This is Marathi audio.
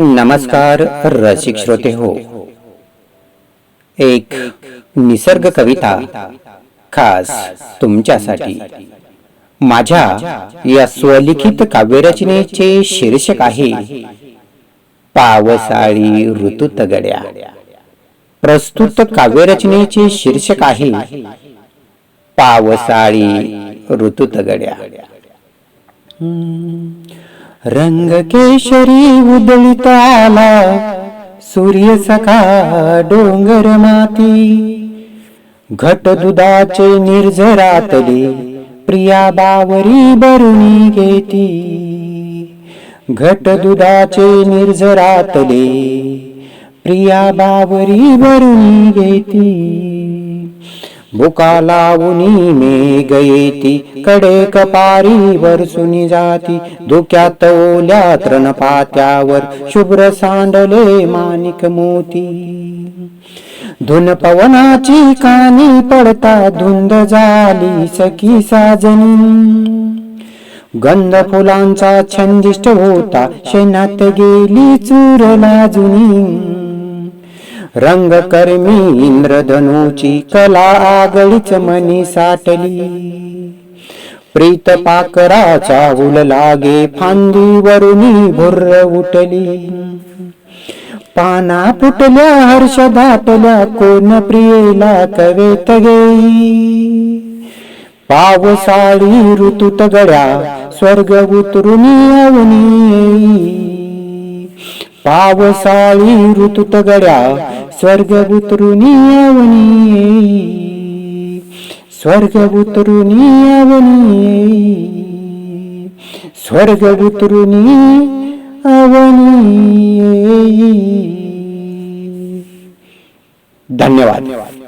नमस्कार रसिक श्रोते हो। एक निसर्ग कविता खास तुमच्यासाठी। माझ्या या स्वलिखित काव्यरचनेचे शीर्षक आहे पावसाळी ऋतू गड्या प्रस्तुत काव्यरचनेचे शीर्षक आहे पावसाळी ऋतूत गड्या रंग केशरी उदळीत सूर्य सखा डोंगर माती. घट दुधाचे निर्झरातले प्रिया बावरी बरुणी घेती. घट दुधाचे निर्झरातले प्रिया बावरी बरुणी घेती. बुका लावुनी मी गयेती कडे कपारी वरसुनी जाती धुक्यात ओल्या तृणपात्यावर शुभ्र सांडले माणिक मोती. धुन पवनाची कानी पडता धुंद झाली सखी साजनी. गंध फुलांचा छंदिष्ट होता शेणात गेली चूर लाजुनी. रंगकर्मी इंद्रधनुची कला आगळीच मनी साठली. प्रीत पाकराचा उल लागे फांदीवरुनी भुर्र उठली. पाना फुटल्या हर्ष दाटल्या कोण प्रियेला कवेत गेई. पावसाळी ऋतूत गड्या स्वर्ग उतरून अवनी. पावसाळी ऋतूत गड्या स्वर्ग उतरून आवणी स्वर्ग उतरून अवनी स्वर्ग उतरून अवनी। धन्यवाद धन्यवाद.